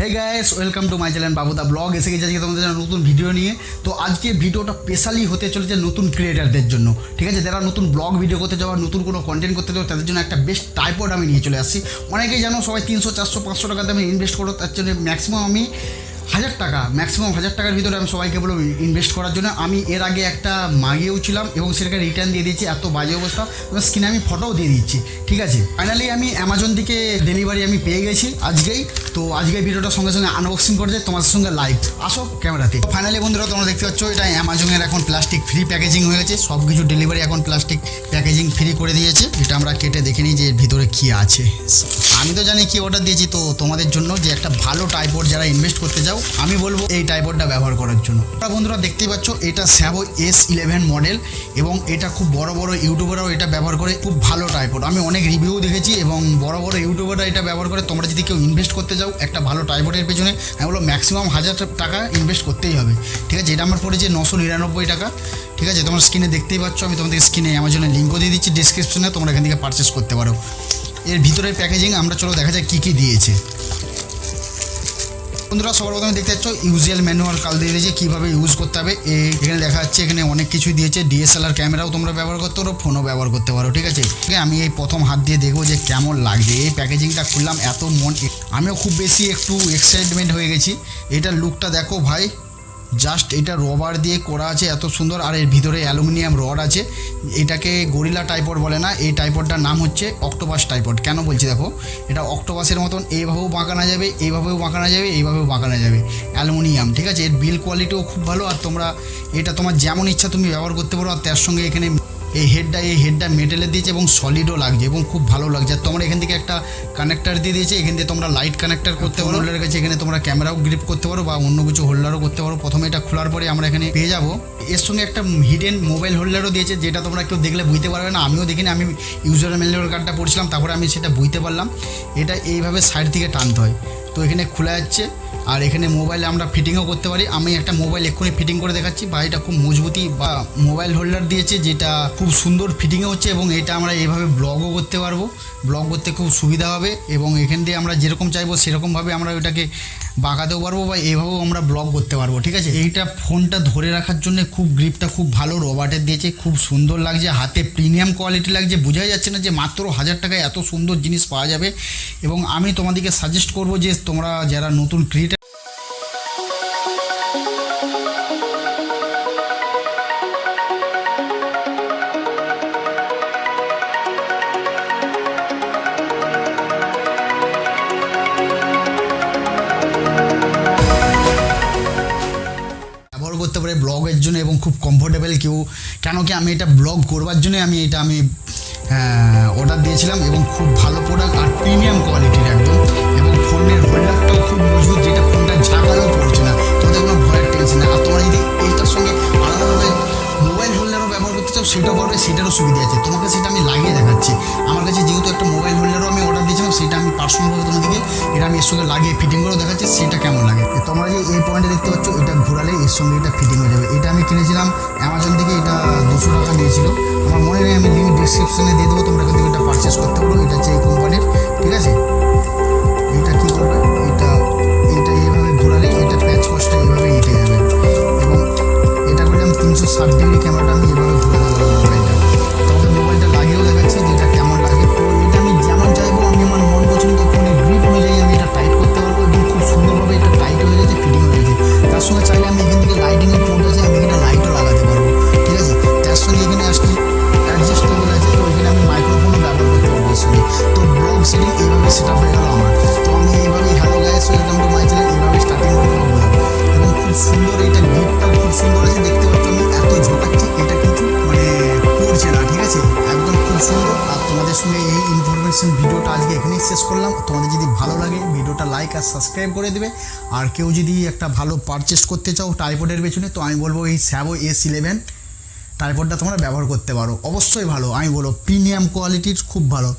Hey guys welcome to my channel বাবুদা blog এসে গেছে আজকে তোমাদের নতুন ভিডিও নিয়ে। তো আজকে ভিডিওটা স্পেশালি হতে চলেছে নতুন ক্রিয়েটারদের জন্য। ঠিক আছে, যারা নতুন ব্লগ ভিডিও করতে যাওয়া নতুন কোনো কন্টেন্ট করতে যাওয়া তাদের জন্য একটা বেস্ট টাইপড আমি নিয়ে চলে আসছি। অনেকেই জানো সবাই তিনশো, চারশো, পাঁচশো টাকা দামে ইনভেস্ট করো, তার জন্য ম্যাক্সিমাম আমি হাজার টাকা ম্যাক্সিমাম হাজার টাকার ভিতরে আমি সবাইকে বলব ইনভেস্ট করার জন্য। আমি এর আগে একটা মাগিয়েও ছিলাম এবং সেটাকে রিটার্ন দিয়ে দিয়েছি, এত বাজে অবস্থা। স্ক্রিনে আমি ফটোও দিয়ে দিচ্ছি, ঠিক আছে? ফাইনালি আমি অ্যামাজন থেকে ডেলিভারি আমি পেয়ে গেছি আজকেই। তো আজকে ভিডিওটা সঙ্গে সঙ্গে আনবক্সিং করে যাই তোমাদের সঙ্গে লাইভ আসো ক্যামেরাতে ফাইনালি বন্ধুরা, তোমরা দেখতে পাচ্ছ, এটা অ্যামাজনের এখন প্লাস্টিক ফ্রি প্যাকেজিং হয়ে গেছে। সব কিছু ডেলিভারি এখন প্লাস্টিক প্যাকেজিং ফ্রি করে দিয়েছে। এটা আমরা কেটে দেখে নিই যে এর ভিতরে কী আছে। আমি তো জানি কি অর্ডার দিয়েছি, তো তোমাদের জন্য যে একটা ভালো টাইপড যারা ইনভেস্ট করতে যাও আমি বলব এই টাইপডটা ব্যবহার করার জন্য। বন্ধুরা দেখতেই পাচ্ছ, এটা স্যাভো এস ইলেভেন মডেল এবং এটা খুব বড় বড় ইউটিউবাররাও এটা ব্যবহার করে, খুব ভালো টাইপড আমি অনেক রিভিউ দেখেছি এবং বড় বড় ইউটিউবাররা এটা ব্যবহার করে, তোমরা যদি কেউ ইনভেস্ট করতে যাও, একটা ভালো টাইপডের পেছনে, আমি বলো ম্যাক্সিমাম হাজার টাকা ইনভেস্ট করতেই হবে। ঠিক আছে এটা আমার পড়েছে নশো নিরানব্বই টাকা। ঠিক আছে, তোমার স্ক্রিনে দেখতেই পাচ্ছ, আমি তোমাদের স্ক্রিনে অ্যামাজনের লিঙ্কও দিয়ে দিচ্ছি ডিসক্রিপশনে তোমরা এখান থেকে পারচেস করতে পারো। এর ভিতরের প্যাকেজিং আমরা চলো দেখা যাক কী কী দিয়েছে। বন্ধুরা সবার প্রথমে দেখতে পাচ্ছ ইউজিএল ম্যানুয়াল কাল দিয়ে দিয়েছে কীভাবে ইউজ করতে হবে। এখানে দেখা যাচ্ছে এখানে অনেক কিছুই দিয়েছে ডিএসএলআর ক্যামেরাও তোমরা ব্যবহার করতে পারো ফোনও ব্যবহার করতে পারো ঠিক আছে? ঠিক আছে, আমি এই প্রথম হাত দিয়ে দেখব যে কেমন লাগছে। এই প্যাকেজিংটা খুললাম এত মন আমিও খুব বেশি একটু এক্সাইটমেন্ট হয়ে গেছি। এটার লুকটা দেখো ভাই জাস্ট এটা রবার দিয়ে করা আছে, এত সুন্দর। আর এর ভিতরে অ্যালুমিনিয়াম রড আছে। এটাকে গরিলা টাইপড বলে না, এই টাইপডটার নাম হচ্ছে অক্টোপাস টাইপড কেন বলছি দেখো? এটা অক্টোপাসের মতন এইভাবেও বাঁকানো যাবে, এইভাবেও বাঁকানো যাবে, এইভাবেও বাঁকানো যাবে। অ্যালুমিনিয়াম, ঠিক আছে? এর বিল কোয়ালিটিও খুব ভালো, আর তোমরা এটা তোমার যেমন ইচ্ছা তুমি ব্যবহার করতে পারো, আর তার সঙ্গে এখানে এই হেডটা এই হেডটা মেটেলের দিয়েছে এবং সলিডও লাগছে এবং খুব ভালো লাগছে। আর তোমরা এখান থেকে একটা কানেক্টার দিয়ে দিয়েছে এখান থেকে তোমরা লাইট কানেক্টার করতে পারো। হোল্ডারের কাছে এখানে তোমরা ক্যামেরাও গ্রিপ করতে পারো বা অন্য কিছু হোল্ডারও করতে পারো। প্রথমে এটা খোলার পরে আমরা এখানে পেয়ে যাব। এর সঙ্গে একটা হিডেন মোবাইল হোল্ডারও দিয়েছে যেটা তোমরা কেউ দেখলে বুঝতে পারবে না। আমিও দেখিনি আমি ইউজার ম্যানুয়াল কার্ডটা পড়ছিলাম তারপরে আমি সেটা বুঝতে পারলাম। এটা এইভাবে সাইড থেকে টানতে হয়। তো এখানে খোলা যাচ্ছে। আর এখানে মোবাইলে আমরা ফিটিংও করতে পারি। আমি একটা মোবাইল এক্ষুনি ফিটিং করে দেখাচ্ছি। বা এটা খুব মজবুতি বা মোবাইল হোল্ডার দিয়েছে, যেটা খুব সুন্দর ফিটিংও হচ্ছে এবং এটা আমরা এভাবে ব্লগও করতে পারব। ব্লগ করতে খুব সুবিধা হবে এবং এখান দিয়ে আমরা যেরকম চাইব, সেরকমভাবে আমরা ওইটাকে বাঁকাতেও পারব বা এভাবেও আমরা ব্লগ করতে পারব, ঠিক আছে? এইটা ফোনটা ধরে রাখার জন্য খুব গ্রিপটা খুব ভালো রবার্টের দিয়েছে, খুব সুন্দর লাগছে। হাতে প্রিমিয়াম কোয়ালিটি লাগছে। বোঝাই যাচ্ছে না যে মাত্র হাজার টাকায় এত সুন্দর জিনিস পাওয়া যাবে। এবং আমি তোমাদেরকে সাজেস্ট করব যে তোমরা যারা নতুন ব্লগের জন্য এবং খুব কমফোর্টেবল কেউ, কেন কি আমি এটা ব্লগ করবার জন্য আমি এটা আমি অর্ডার দিয়েছিলাম এবং খুব ভালো প্রোডাক্ট আর প্রিমিয়াম কোয়ালিটির একদম। এবং ফোনের হোল্ডারটাও খুব মজবুত, যেটা ফোনটা ঝাঁকালেও পড়ছে না। তোমাদের কোনো ভয়ের টেনশন না আর তোমরা যদি এইটার সঙ্গে আলাদাভাবে মোবাইল হোল্ডারও ব্যবহার করতে চাও, সেটাও পারবে সেটারও সুবিধা আছে। তোমাকে সেটা আমি লাগিয়ে দেখাচ্ছি। আমার কাছে যেহেতু একটা মোবাইল হোল্ডারও আমি অর্ডার দিয়েছিলাম, সেটা আমি পার্সোনালভাবে তোমাদেরকে, এটা আমি এর সঙ্গে লাগিয়ে ফিটিং করেও দেখাচ্ছি, সেটা কেমন লাগে? তোমরা যে এই পয়েন্টে দেখতে সঙ্গে এটা ফিটিং হয়ে যাবে। এটা আমি কিনেছিলাম অ্যামাজন থেকে, এটা দুশো টাকা নিয়েছিল। আমার মনে নেই, আমি লিঙ্ক ডিসক্রিপশানে দিয়ে দেবো, তোমরা থেকে এটা পারচেস করতে পারো। এটা হচ্ছে এই কোম্পানির ঠিক আছে? এটা কী করবে? এটা এটা এইভাবে ঘোরালে, এটা প্যাচ কষ্ট এইভাবে এঁটে যাবে। এবং এটা করে আমি তিনশো ষাট ডিগ্রি ক্যামেরাটা সুন্দর আছে দেখতে পাচ্ছ আমি এত ঝোটাচ্ছি এটা কিন্তু মানে পড়ছে না ঠিক আছে? একদম খুব সুন্দর। আর তোমাদের সঙ্গে এই ইনফরমেশন ভিডিওটা আজকে এখানেই শেষ করলাম। তোমাদের যদি ভালো লাগে, ভিডিওটা লাইক আর সাবস্ক্রাইব করে দেবে। আর কেউ যদি একটা ভালো পারচেস করতে চাও টাইপডের পেছনে, তো আমি বলব এই স্যাভো এস ইলেভেন টাইপডটা তোমরা ব্যবহার করতে পারো। অবশ্যই ভালো। আমি বলো প্রিমিয়াম কোয়ালিটির খুব ভালো।